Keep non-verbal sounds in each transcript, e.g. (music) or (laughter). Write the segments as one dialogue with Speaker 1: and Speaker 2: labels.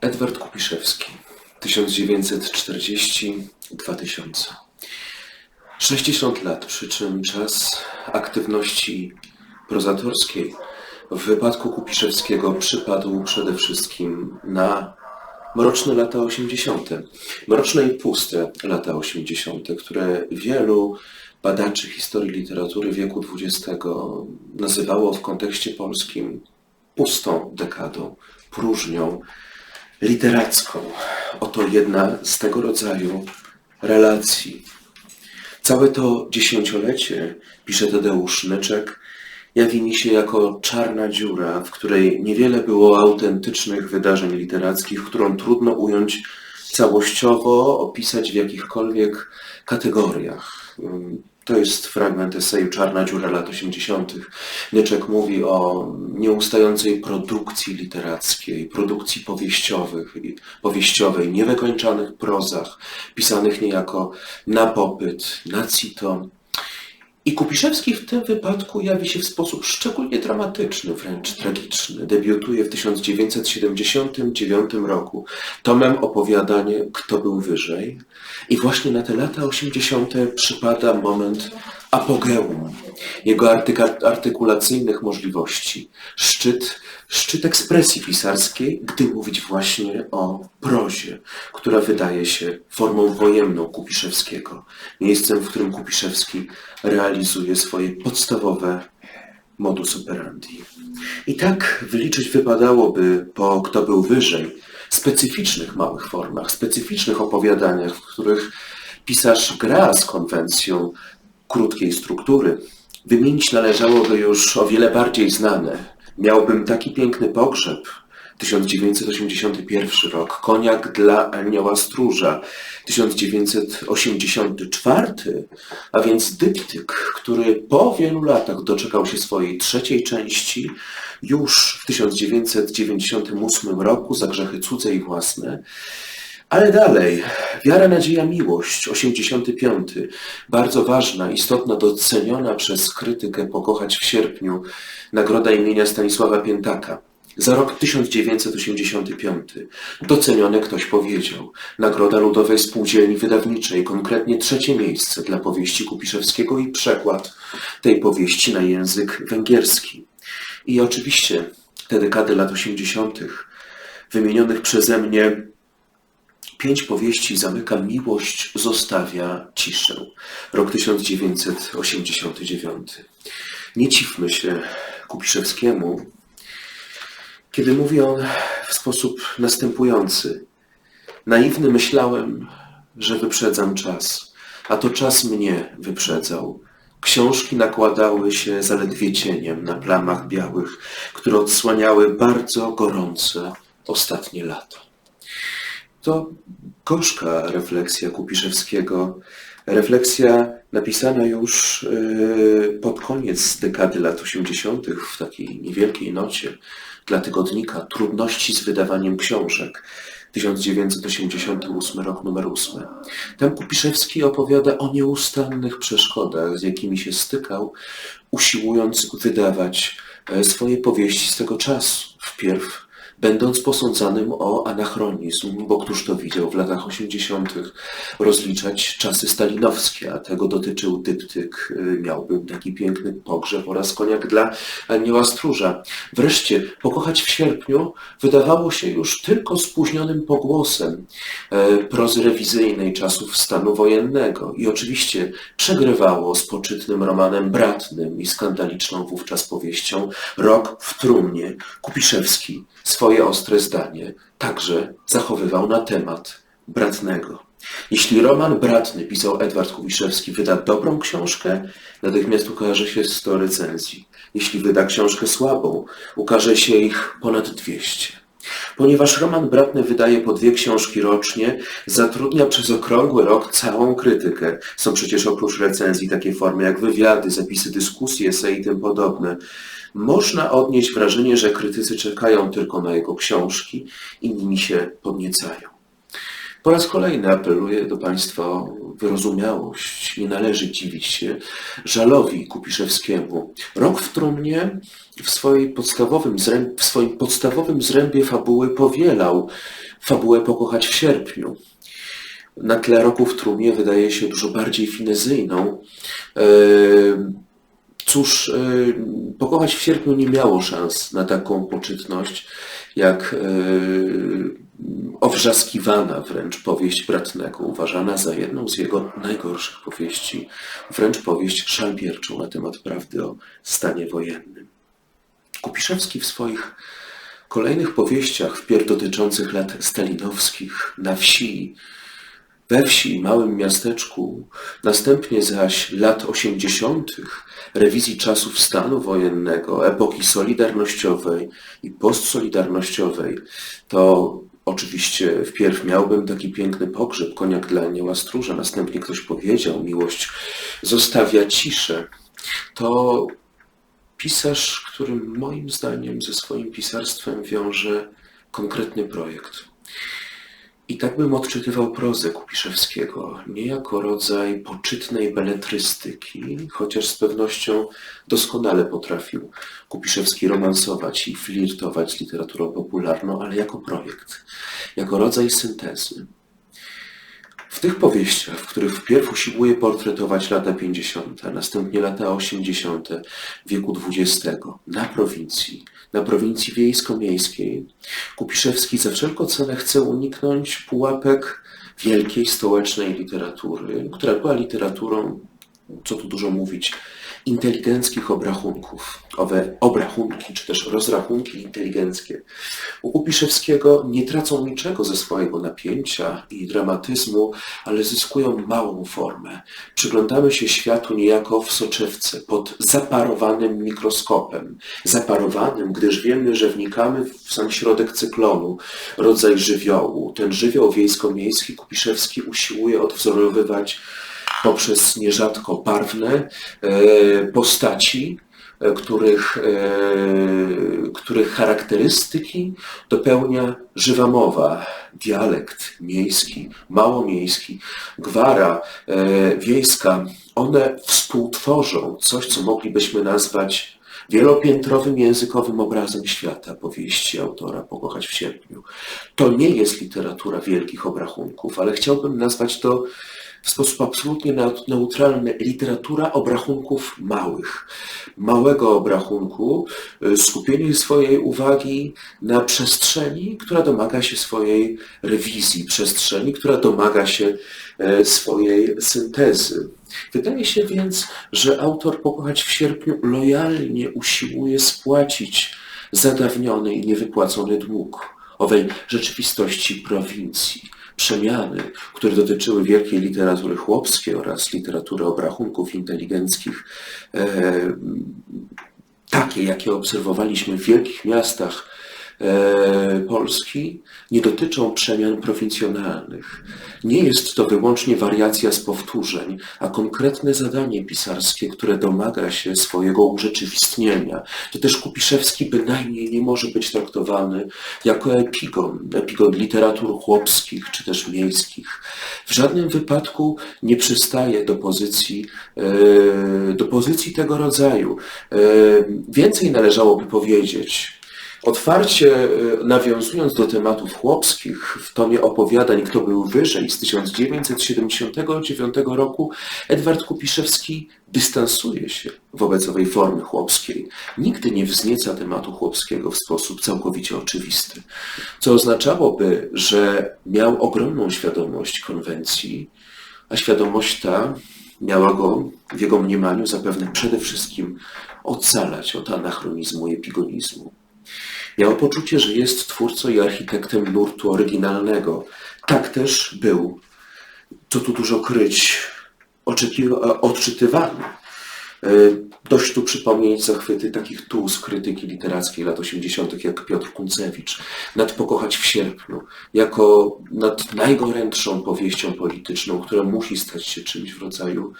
Speaker 1: Edward Kupiszewski, 1940-2000. 60 lat, przy czym czas aktywności prozatorskiej w wypadku Kupiszewskiego przypadł przede wszystkim na mroczne lata 80. Mroczne i puste lata 80., które wielu badaczy historii literatury wieku XX nazywało w kontekście polskim pustą dekadą, próżnią literacką. Oto jedna z tego rodzaju relacji. Całe to dziesięciolecie, pisze Tadeusz Nyczek, jawi mi się jako czarna dziura, w której niewiele było autentycznych wydarzeń literackich, którą trudno ująć całościowo, opisać w jakichkolwiek kategoriach. To jest fragment eseju Czarna dziura lat 80. Nyczek mówi o nieustającej produkcji literackiej, produkcji powieściowych, powieściowej, niewykończonych prozach, pisanych niejako na popyt, na cito. I Kupiszewski w tym wypadku jawi się w sposób szczególnie dramatyczny, wręcz tragiczny. Debiutuje w 1979 roku tomem opowiadanie Kto był wyżej. I właśnie na te lata 80. przypada moment apogeum jego artyka- artykulacyjnych możliwości. Szczyt, szczyt ekspresji pisarskiej, gdy mówić właśnie o prozie, która wydaje się formą wojenną Kupiszewskiego. Miejscem, w którym Kupiszewski realizuje swoje podstawowe modus operandi. I tak wyliczyć wypadałoby po Kto był wyżej, specyficznych małych formach, specyficznych opowiadaniach, w których pisarz gra z konwencją krótkiej struktury. Wymienić należałoby już o wiele bardziej znane. Miałbym taki piękny pogrzeb. 1981 rok. Koniak dla anioła stróża. 1984, a więc dyptyk, który po wielu latach doczekał się swojej trzeciej części już w 1998 roku za grzechy cudze i własne. Ale dalej, wiara, nadzieja, miłość, 85. Bardzo ważna, istotna, doceniona przez krytykę Pokochać w sierpniu, nagroda imienia Stanisława Piętaka. Za rok 1985 doceniony ktoś powiedział. Nagroda Ludowej Spółdzielni Wydawniczej, konkretnie trzecie miejsce dla powieści Kupiszewskiego i przekład tej powieści na język węgierski. I oczywiście te dekady lat 80. wymienionych przeze mnie Pięć powieści zamyka miłość, zostawia ciszę. Rok 1989. Nie dziwmy się Kupiszewskiemu, kiedy mówi on w sposób następujący. Naiwny myślałem, że wyprzedzam czas, a to czas mnie wyprzedzał. Książki nakładały się zaledwie cieniem na plamach białych, które odsłaniały bardzo gorące ostatnie lato. To gorzka refleksja Kupiszewskiego. Refleksja napisana już yy, pod koniec dekady lat 80. w takiej niewielkiej nocie dla tygodnika Trudności z wydawaniem książek. 1988 rok, numer 8. Tam Kupiszewski opowiada o nieustannych przeszkodach, z jakimi się stykał, usiłując wydawać e, swoje powieści z tego czasu. Wpierw będąc posądzanym o anachronizm, bo któż to widział w latach 80. rozliczać czasy stalinowskie, a tego dotyczył dyptyk, y, miałbym taki piękny pogrzeb oraz koniak dla anioła stróża. Wreszcie, pokochać w sierpniu wydawało się już tylko spóźnionym pogłosem e, prozy rewizyjnej czasów stanu wojennego i oczywiście przegrywało z poczytnym romanem bratnym i skandaliczną wówczas powieścią Rok w trumnie Kupiszewski swoje ostre zdanie także zachowywał na temat Bratnego. Jeśli roman Bratny pisał Edward Kubiszewski wyda dobrą książkę, natychmiast ukaże się 100 recenzji. Jeśli wyda książkę słabą, ukaże się ich ponad 200. Ponieważ Roman Bratny wydaje po dwie książki rocznie, zatrudnia przez okrągły rok całą krytykę. Są przecież oprócz recenzji takie formy jak wywiady, zapisy dyskusji, esej i tym podobne. Można odnieść wrażenie, że krytycy czekają tylko na jego książki i nimi się podniecają. Po raz kolejny apeluję do Państwa o wyrozumiałość. Nie należy dziwić się żalowi Kupiszewskiemu. Rok w trumnie w, swojej podstawowym zrę- w swoim podstawowym zrębie fabuły powielał fabułę Pokochać w sierpniu. Na tle roku w trumnie wydaje się dużo bardziej finezyjną. Eee, Cóż, e, Pokochać w sierpniu nie miało szans na taką poczytność, jak e, owrzaskiwana wręcz powieść Bratnego, uważana za jedną z jego najgorszych powieści, wręcz powieść szalbierczą na temat prawdy o stanie wojennym. Kupiszewski w swoich kolejnych powieściach, wpierw dotyczących lat stalinowskich, na wsi, we wsi, małym miasteczku, następnie zaś lat osiemdziesiątych, rewizji czasów stanu wojennego, epoki solidarnościowej i postsolidarnościowej, to oczywiście wpierw miałbym taki piękny pogrzeb, koniak dla anioła stróża, następnie ktoś powiedział, miłość zostawia ciszę. To pisarz, który moim zdaniem ze swoim pisarstwem wiąże konkretny projekt. I tak bym odczytywał prozę Kupiszewskiego, nie jako rodzaj poczytnej beletrystyki, chociaż z pewnością doskonale potrafił Kupiszewski romansować i flirtować z literaturą popularną, ale jako projekt, jako rodzaj syntezy. W tych powieściach, w których wpierw usiłuje portretować lata 50., a następnie lata 80. wieku XX na prowincji, na prowincji wiejsko-miejskiej, Kupiszewski za wszelką cenę chce uniknąć pułapek wielkiej stołecznej literatury, która była literaturą, co tu dużo mówić, inteligenckich obrachunków. Owe obrachunki, czy też rozrachunki inteligenckie u Kupiszewskiego nie tracą niczego ze swojego napięcia i dramatyzmu, ale zyskują małą formę. Przyglądamy się światu niejako w soczewce, pod zaparowanym mikroskopem. Zaparowanym, gdyż wiemy, że wnikamy w sam środek cyklonu, rodzaj żywiołu. Ten żywioł wiejsko-miejski Kupiszewski usiłuje odwzorowywać poprzez nierzadko barwne e, postaci, e, których, e, których charakterystyki dopełnia żywa mowa, dialekt miejski, małomiejski, gwara wiejska. One współtworzą coś, co moglibyśmy nazwać wielopiętrowym językowym obrazem świata powieści autora Pokochać w sierpniu. To nie jest literatura wielkich obrachunków, ale chciałbym nazwać to w sposób absolutnie neutralny literatura obrachunków małych. Małego obrachunku, y, skupienie swojej uwagi na przestrzeni, która domaga się swojej rewizji, przestrzeni, która domaga się e, swojej syntezy. Wydaje się więc, że autor Pokochać w sierpniu lojalnie usiłuje spłacić zadawniony i niewypłacony dług owej rzeczywistości prowincji przemiany, które dotyczyły wielkiej literatury chłopskiej oraz literatury obrachunków inteligenckich, e, takie, jakie obserwowaliśmy w wielkich miastach Polski nie dotyczą przemian prowincjonalnych. Nie jest to wyłącznie wariacja z powtórzeń, a konkretne zadanie pisarskie, które domaga się swojego urzeczywistnienia. To też Kupiszewski bynajmniej nie może być traktowany jako epigon, epigon literatur chłopskich czy też miejskich. W żadnym wypadku nie przystaje do pozycji, e, do pozycji tego rodzaju. E, więcej należałoby powiedzieć Otwarcie e, nawiązując do tematów chłopskich w tonie opowiadań Kto był wyżej z 1979 roku, Edward Kupiszewski dystansuje się wobec owej formy chłopskiej. Nigdy nie wznieca tematu chłopskiego w sposób całkowicie oczywisty, co oznaczałoby, że miał ogromną świadomość konwencji, a świadomość ta miała go w jego mniemaniu zapewne przede wszystkim ocalać od anachronizmu i epigonizmu. Miał poczucie, że jest twórcą i architektem nurtu oryginalnego. Tak też był, co tu dużo kryć, odczytywany. E, dość tu przypomnieć zachwyty takich tuz krytyki literackiej lat 80., jak Piotr Kuncewicz, nad Pokochać w sierpniu, jako nad najgorętszą powieścią polityczną, która musi stać się czymś w rodzaju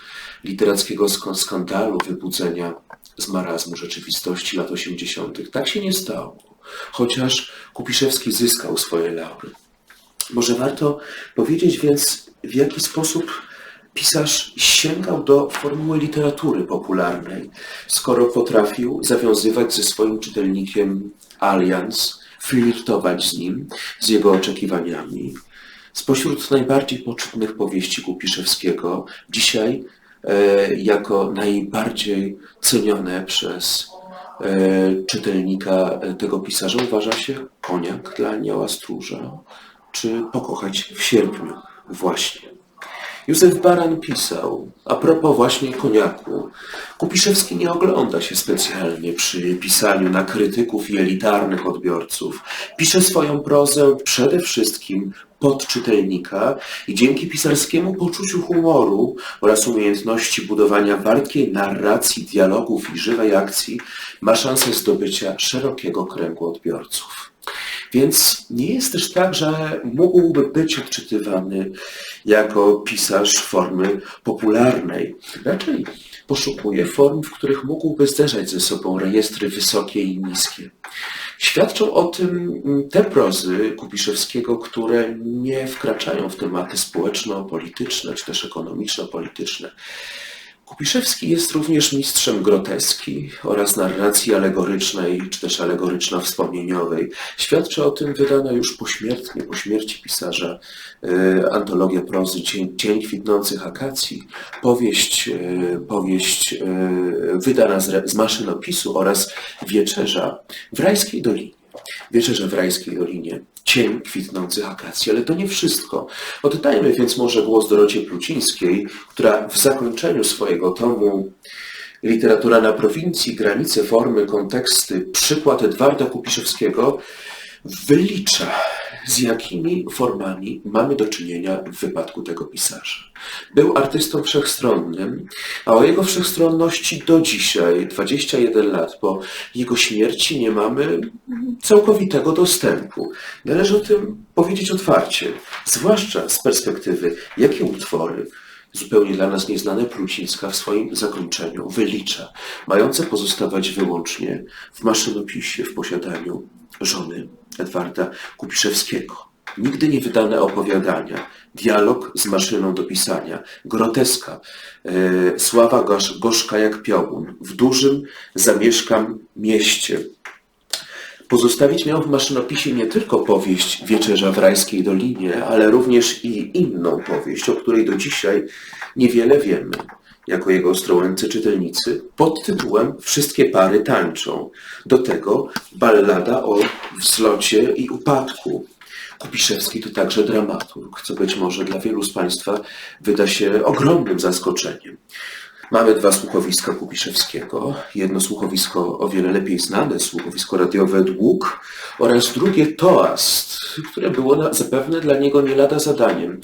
Speaker 1: literackiego skandalu, wybudzenia z marazmu rzeczywistości lat 80. Tak się nie stało chociaż Kupiszewski zyskał swoje laury. Może warto powiedzieć więc, w jaki sposób pisarz sięgał do formuły literatury popularnej, skoro potrafił zawiązywać ze swoim czytelnikiem alians, flirtować z nim, z jego oczekiwaniami. Spośród najbardziej poczytnych powieści Kupiszewskiego, dzisiaj e, jako najbardziej cenione przez czytelnika tego pisarza uważa się Koniak dla anioła stróża, czy Pokochać w sierpniu właśnie. Józef Baran pisał, a propos właśnie koniaku, Kupiszewski nie ogląda się specjalnie przy pisaniu na krytyków i elitarnych odbiorców. Pisze swoją prozę przede wszystkim pod czytelnika i dzięki pisarskiemu poczuciu humoru oraz umiejętności budowania wartkiej narracji, dialogów i żywej akcji ma szansę zdobycia szerokiego kręgu odbiorców. Więc nie jest też tak, że mógłby być odczytywany jako pisarz formy popularnej. Raczej poszukuje form, w których mógłby zderzać ze sobą rejestry wysokie i niskie. Świadczą o tym te prozy Kupiszewskiego, które nie wkraczają w tematy społeczno-polityczne czy też ekonomiczno-polityczne. Kupiszewski jest również mistrzem groteski oraz narracji alegorycznej, czy też alegoryczno-wspomnieniowej. Świadczy o tym wydana już pośmiertnie, po śmierci pisarza, e, antologia prozy Dzień, Dzień kwitnących akacji, powieść, e, powieść e, wydana z, z maszynopisu oraz Wieczerza w Rajskiej Dolinie. Wieczerze w Rajskiej Dolinie, cień kwitnących akacji, ale to nie wszystko. Oddajmy więc może głos Dorocie Plucińskiej, która w zakończeniu swojego tomu Literatura na prowincji, granice, formy, konteksty, przykład Edwarda Kupiszewskiego wylicza z jakimi formami mamy do czynienia w wypadku tego pisarza. Był artystą wszechstronnym, a o jego wszechstronności do dzisiaj, 21 lat po jego śmierci, nie mamy całkowitego dostępu. Należy o tym powiedzieć otwarcie, zwłaszcza z perspektywy, jakie utwory zupełnie dla nas nieznane Plucińska w swoim zakończeniu wylicza, mające pozostawać wyłącznie w maszynopisie w posiadaniu żony Edwarda Kupiszewskiego. Nigdy nie wydane opowiadania, dialog z maszyną do pisania, groteska, e, sława gorzka jak piołun, w dużym zamieszkam mieście. Pozostawić miał w maszynopisie nie tylko powieść Wieczerza w Rajskiej Dolinie, ale również i inną powieść, o której do dzisiaj niewiele wiemy jako jego ostrołęcy czytelnicy, pod tytułem Wszystkie pary tańczą. Do tego ballada o wzlocie i upadku. Kupiszewski to także dramaturg, co być może dla wielu z Państwa wyda się ogromnym zaskoczeniem. Mamy dwa słuchowiska Kupiszewskiego. Jedno słuchowisko o wiele lepiej znane, słuchowisko radiowe Dług oraz drugie Toast, które było zapewne dla niego nie lada zadaniem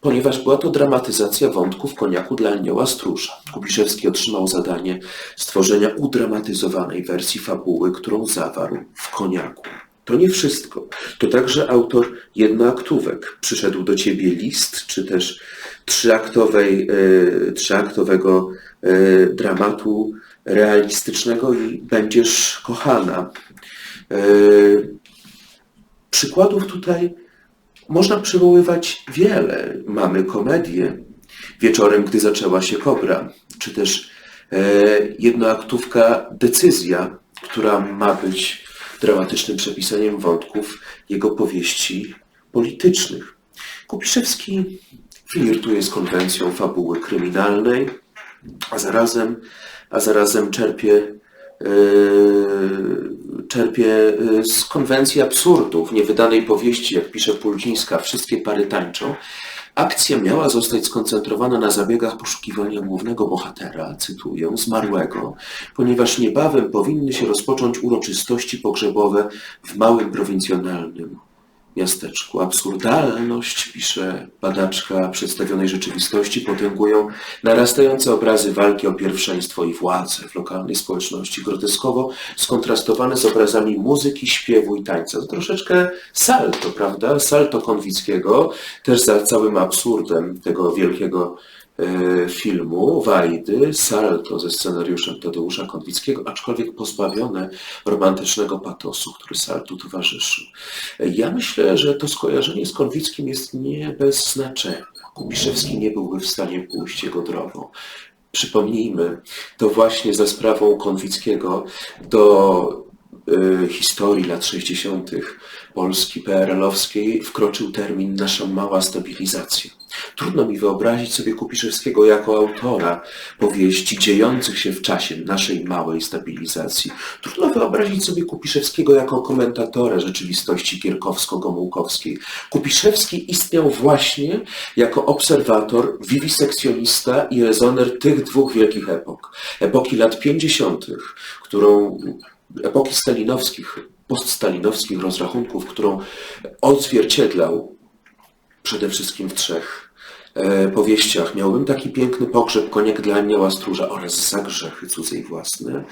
Speaker 1: ponieważ była to dramatyzacja wątków koniaku dla anioła stróża. Kubiszewski otrzymał zadanie stworzenia udramatyzowanej wersji fabuły, którą zawarł w koniaku. To nie wszystko. To także autor jednoaktówek. Przyszedł do ciebie list, czy też trzyaktowej, e, trzyaktowego e, dramatu realistycznego i będziesz kochana. E, przykładów tutaj można przywoływać wiele. Mamy komedię Wieczorem, gdy zaczęła się kobra, czy też jednoaktówka Decyzja, która ma być dramatycznym przepisaniem wątków jego powieści politycznych. Kupiszewski flirtuje z konwencją fabuły kryminalnej, a zarazem, a zarazem czerpie Yy, czerpie yy, z konwencji absurdów, niewydanej powieści, jak pisze Puldzińska, wszystkie pary tańczą. Akcja miała zostać skoncentrowana na zabiegach poszukiwania głównego bohatera, cytuję, zmarłego, ponieważ niebawem powinny się rozpocząć uroczystości pogrzebowe w małym prowincjonalnym miasteczku. Absurdalność, pisze badaczka przedstawionej rzeczywistości, potęgują narastające obrazy walki o pierwszeństwo i władzę w lokalnej społeczności, groteskowo skontrastowane z obrazami muzyki, śpiewu i tańca. To troszeczkę salto, prawda? Salto Konwickiego, też za całym absurdem tego wielkiego filmu Wajdy, Salto ze scenariuszem Tadeusza Konwickiego, aczkolwiek pozbawione romantycznego patosu, który Saltu towarzyszył. Ja myślę, że to skojarzenie z Konwickim jest nie bez znaczenia. Kubiszewski nie byłby w stanie pójść jego drogą. Przypomnijmy, to właśnie za sprawą Konwickiego do y, historii lat 60. Polski PRL-owskiej wkroczył termin nasza mała stabilizacja. Trudno mi wyobrazić sobie Kupiszewskiego jako autora powieści dziejących się w czasie naszej małej stabilizacji. Trudno wyobrazić sobie Kupiszewskiego jako komentatora rzeczywistości kierkowsko-gomułkowskiej. Kupiszewski istniał właśnie jako obserwator, wiwisekcjonista i rezoner tych dwóch wielkich epok. Epoki lat 50., którą epoki stalinowskich, poststalinowskich rozrachunków, którą odzwierciedlał przede wszystkim w trzech e, powieściach. Miałbym taki piękny pogrzeb, koniak dla anioła stróża oraz za grzechy cudze własne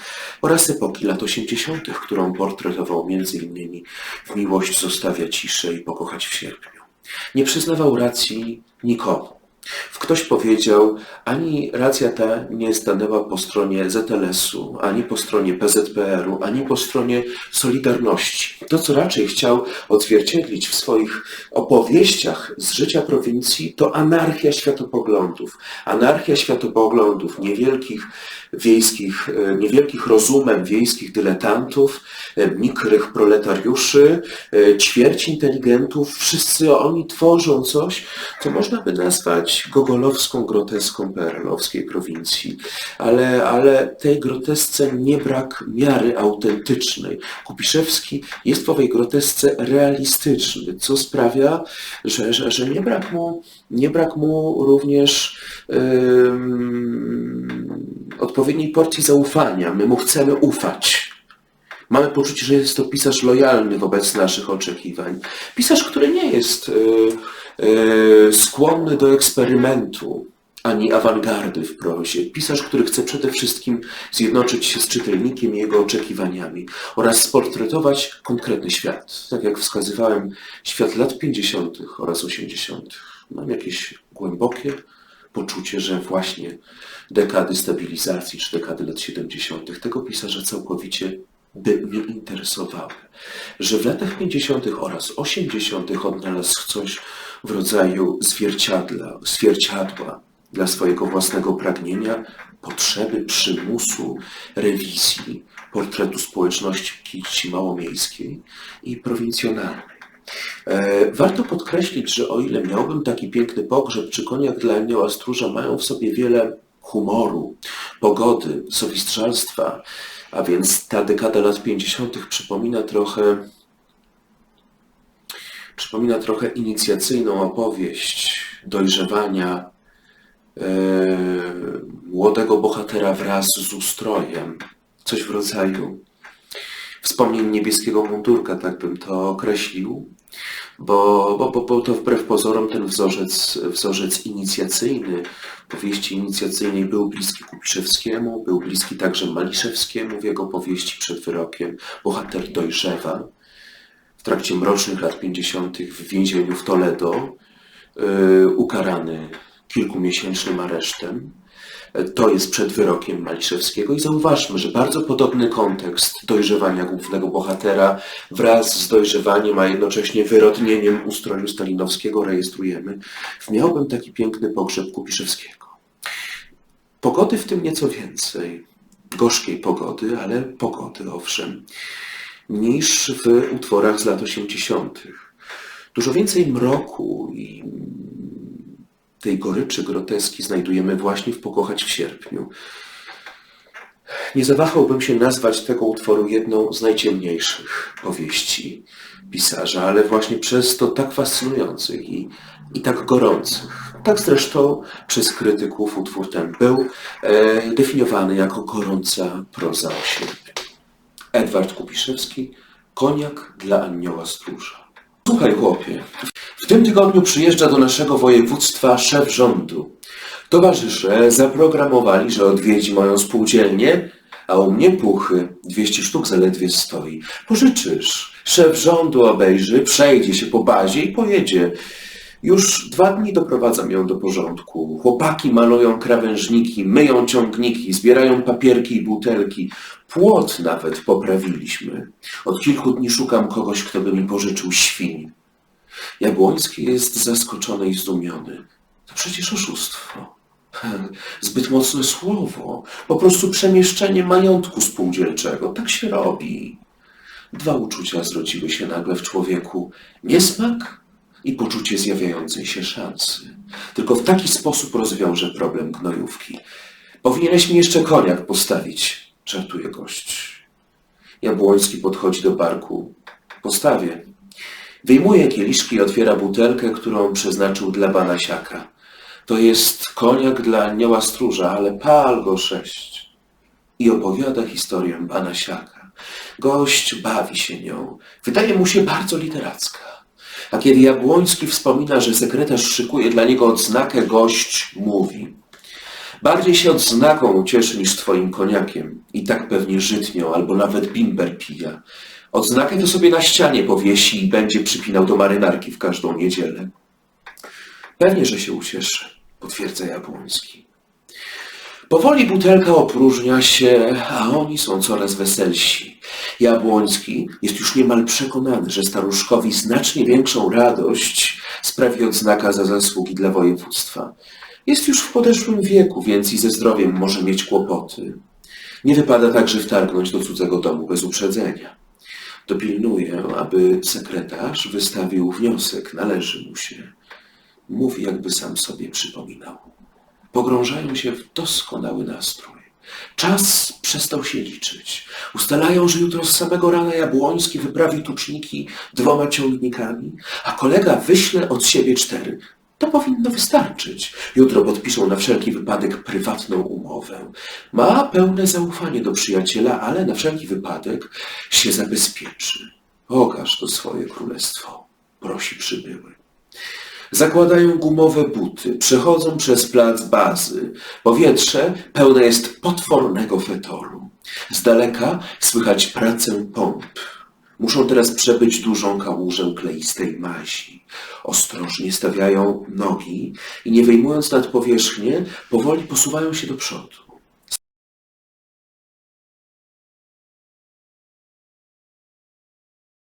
Speaker 1: oraz epoki lat 80., którą portretował innymi w Miłość zostawia ciszę i pokochać w sierpniu. Nie przyznawał racji nikomu. Ktoś powiedział, ani racja ta nie stanęła po stronie ZLS-u, ani po stronie PZPR-u, ani po stronie Solidarności. To, co raczej chciał odzwierciedlić w swoich opowieściach z życia prowincji, to anarchia światopoglądów. Anarchia światopoglądów niewielkich wiejskich, e, niewielkich rozumem wiejskich dyletantów, mikrych proletariuszy, e, ćwierć inteligentów. Wszyscy oni tworzą coś, co można by nazwać gogolowską groteską perelowskiej prowincji. Ale, ale tej grotesce nie brak miary autentycznej. Kupiszewski jest w owej grotesce realistyczny, co sprawia, że, że, że nie, brak mu, nie brak mu również odpowiedniej porcji zaufania. My mu chcemy ufać. Mamy poczucie, że jest to pisarz lojalny wobec naszych oczekiwań. Pisarz, który nie jest y, y, skłonny do eksperymentu ani awangardy w prozie. Pisarz, który chce przede wszystkim zjednoczyć się z czytelnikiem i jego oczekiwaniami oraz sportretować konkretny świat. Tak jak wskazywałem, świat lat 50. oraz 80. Mam jakieś głębokie poczucie, że właśnie dekady stabilizacji czy dekady lat 70. tego pisarza całkowicie by mnie interesowały. Że w latach 50. oraz 80. odnalazł coś w rodzaju zwierciadła, zwierciadła dla swojego własnego pragnienia, potrzeby przymusu, rewizji portretu społeczności małomiejskiej i prowincjonalnej. E, warto podkreślić, że o ile miałbym taki piękny pogrzeb czy koniak dla anioła stróża mają w sobie wiele humoru, pogody, sowistrzelstwa, a więc ta dekada lat 50. przypomina trochę przypomina trochę inicjacyjną opowieść dojrzewania e, młodego bohatera wraz z ustrojem. Coś w rodzaju wspomnień niebieskiego mundurka, tak bym to określił, bo, bo, bo, to wbrew pozorom ten wzorzec, wzorzec inicjacyjny, powieści inicjacyjnej był bliski Kupiszewskiemu, był bliski także Maliszewskiemu w jego powieści przed wyrokiem. Bohater dojrzewa w trakcie mrocznych lat 50. w więzieniu w Toledo, yy, ukarany kilkumiesięcznym aresztem, to jest przed wyrokiem Maliszewskiego i zauważmy, że bardzo podobny kontekst dojrzewania głównego bohatera wraz z dojrzewaniem, a jednocześnie wyrodnieniem ustroju stalinowskiego rejestrujemy. Miałbym taki piękny pogrzeb Kupiszewskiego. Pogody w tym nieco więcej. Gorzkiej pogody, ale pogody owszem, niż w utworach z lat 80. Dużo więcej mroku i tej goryczy groteski znajdujemy właśnie w Pokochać w sierpniu. Nie zawahałbym się nazwać tego utworu jedną z najciemniejszych powieści pisarza, ale właśnie przez to tak fascynujących i, i tak gorących. Tak zresztą przez krytyków utwór ten był e, definiowany jako gorąca proza o sierpniu. Edward Kupiszewski, Koniak dla anioła stróża. Słuchaj chłopie, w tym tygodniu przyjeżdża do naszego województwa szef rządu. Towarzysze zaprogramowali, że odwiedzi moją spółdzielnię, a u mnie puchy, 200 sztuk zaledwie stoi. Pożyczysz. Szef rządu obejrzy, przejdzie się po bazie i pojedzie. Już dwa dni doprowadzam ją do porządku. Chłopaki malują krawężniki, myją ciągniki, zbierają papierki i butelki. Płot nawet poprawiliśmy. Od kilku dni szukam kogoś, kto by mi pożyczył świń. Jabłoński jest zaskoczony i zdumiony. To przecież oszustwo. (laughs) Zbyt mocne słowo. Po prostu przemieszczenie majątku spółdzielczego. Tak się robi. Dwa uczucia zrodziły się nagle w człowieku. Niesmak i poczucie zjawiającej się szansy. Tylko w taki sposób rozwiąże problem gnojówki. Powinieneś mi jeszcze koniak postawić, żartuje gość. Jabłoński podchodzi do barku. Postawię. Wyjmuje kieliszki i otwiera butelkę, którą przeznaczył dla Banasiaka. To jest koniak dla anioła stróża, ale pal go sześć. I opowiada historię Banasiaka. Gość bawi się nią. Wydaje mu się bardzo literacka. A kiedy Jabłoński wspomina, że sekretarz szykuje dla niego odznakę, gość mówi. Bardziej się odznaką cieszy niż twoim koniakiem. I tak pewnie żytnią, albo nawet bimber pija. Odznakę to sobie na ścianie powiesi i będzie przypinał do marynarki w każdą niedzielę. Pewnie, że się ucieszy, potwierdza Jabłoński. Powoli butelka opróżnia się, a oni są coraz weselsi. Jabłoński jest już niemal przekonany, że staruszkowi znacznie większą radość sprawi odznaka za zasługi dla województwa. Jest już w podeszłym wieku, więc i ze zdrowiem może mieć kłopoty. Nie wypada także wtargnąć do cudzego domu bez uprzedzenia. Dopilnuje, aby sekretarz wystawił wniosek, należy mu się. Mówi, jakby sam sobie przypominał. Pogrążają się w doskonały nastrój. Czas przestał się liczyć. Ustalają, że jutro z samego rana Jabłoński wyprawi tuczniki dwoma ciągnikami, a kolega wyśle od siebie cztery. To powinno wystarczyć. Jutro podpiszą na wszelki wypadek prywatną umowę. Ma pełne zaufanie do przyjaciela, ale na wszelki wypadek się zabezpieczy. Pokaż to swoje królestwo, prosi przybyły. Zakładają gumowe buty, przechodzą przez plac bazy. Powietrze pełne jest potwornego fetoru. Z daleka słychać pracę pomp. Muszą teraz przebyć dużą kałużę kleistej mazi. Ostrożnie stawiają nogi i nie wyjmując nad powierzchnię, powoli posuwają się do przodu.